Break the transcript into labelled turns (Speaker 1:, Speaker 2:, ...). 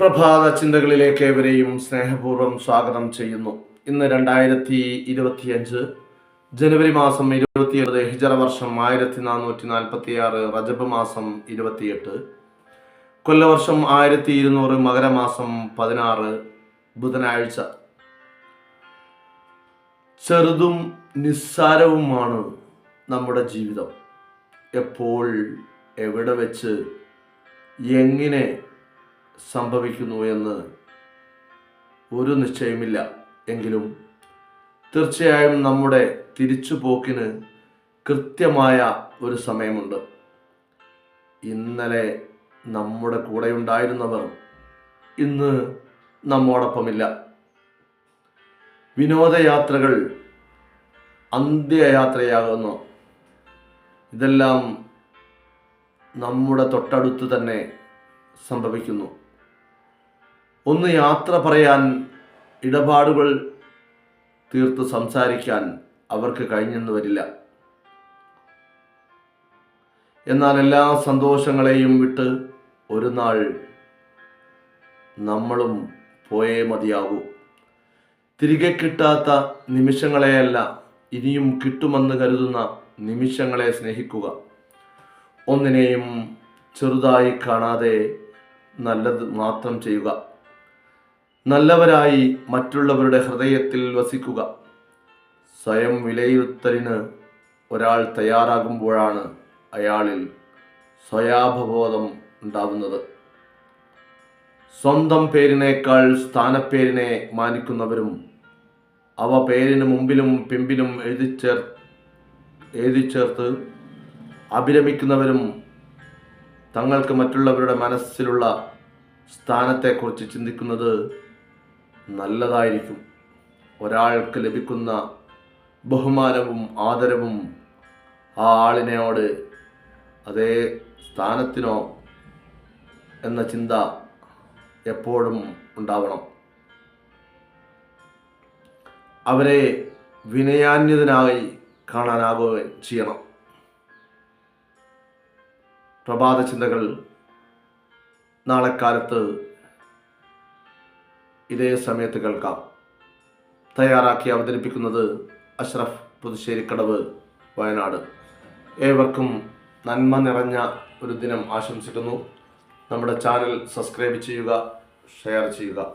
Speaker 1: പ്രഭാത ചിന്തകളിലേക്ക് ഏവരെയും സ്നേഹപൂർവം സ്വാഗതം ചെയ്യുന്നു. ഇന്ന് രണ്ടായിരത്തി ഇരുപത്തിയഞ്ച് ജനുവരി മാസം ഇരുപത്തിയേഴ് ഹിജറ വർഷം ആയിരത്തി നാനൂറ്റി നാൽപ്പത്തി ആറ് റജബ് മാസം ഇരുപത്തിയെട്ട് കൊല്ലവർഷം ആയിരത്തി ഇരുന്നൂറ് മകരമാസം പതിനാറ് ബുധനാഴ്ച. ചെറുതും നിസ്സാരവുമാണ് നമ്മുടെ ജീവിതം. എപ്പോൾ എവിടെ വെച്ച് എങ്ങനെ സംഭവിക്കുന്നു എന്ന് ഒരു നിശ്ചയമില്ല എങ്കിലും തീർച്ചയായും നമ്മുടെ തിരിച്ചുപോക്കിന് കൃത്യമായ ഒരു സമയമുണ്ട്. ഇന്നലെ നമ്മുടെ കൂടെ ഉണ്ടായിരുന്നവർ ഇന്ന് നമ്മോടൊപ്പമില്ല. വിനോദയാത്രകൾ അന്ത്യയാത്രയാകുന്നു. ഇതെല്ലാം നമ്മുടെ തൊട്ടടുത്ത് തന്നെ സംഭവിക്കുന്നു. ഒന്ന് യാത്ര പറയാൻ ഇടപാടുകൾ തീർത്ത് സംസാരിക്കാൻ അവർക്ക് കഴിഞ്ഞെന്ന് വരില്ല. എന്നാൽ എല്ലാ സന്തോഷങ്ങളെയും വിട്ട് ഒരു നാൾ നമ്മളും പോയേ മതിയാകൂ തിരികെ കിട്ടാത്ത നിമിഷങ്ങളെയല്ല ഇനിയും കിട്ടുമെന്ന് കരുതുന്ന നിമിഷങ്ങളെ സ്നേഹിക്കുക. ഒന്നിനെയും ചെറുതായി കാണാതെ നല്ലത് മാത്രം ചെയ്യുക. നല്ലവരായി മറ്റുള്ളവരുടെ ഹൃദയത്തിൽ വസിക്കുക. സ്വയം വിലയിരുത്തലിന് ഒരാൾ തയ്യാറാകുമ്പോഴാണ് അയാളിൽ സ്വയാഭബോധം ഉണ്ടാവുന്നത്. സ്വന്തം പേരിനേക്കാൾ സ്ഥാനപ്പേരിനെ മാനിക്കുന്നവരും അവ പേരിന് മുമ്പിലും പിമ്പിലും എഴുതിച്ചേർ എഴുതിച്ചേർത്ത് അഭിരമിക്കുന്നവരും തങ്ങൾക്ക് മറ്റുള്ളവരുടെ മനസ്സിലുള്ള സ്ഥാനത്തെക്കുറിച്ച് ചിന്തിക്കുന്നത് നല്ലതായിരിക്കും. ഒരാൾക്ക് ലഭിക്കുന്ന ബഹുമാനവും ആദരവും ആ ആളിനോട് അതേ സ്ഥാനത്തിനോ എന്ന ചിന്ത എപ്പോഴും ഉണ്ടാവണം. അവരെ വിനയാന്യതനായി കാണാനാവുകയും ചെയ്യണം. പ്രഭാത ചിന്തകൾ നാളെ കാലത്ത് ഇതേ സമയത്ത് കേൾക്കാം. തയ്യാറാക്കി അവതരിപ്പിക്കുന്നത് അഷ്റഫ് പുതുശ്ശേരിക്കടവ് വയനാട്. ഏവർക്കും നന്മ നിറഞ്ഞ ഒരു ദിനം ആശംസിക്കുന്നു. നമ്മുടെ ചാനൽ സബ്സ്ക്രൈബ് ചെയ്യുക ഷെയർ ചെയ്യുക.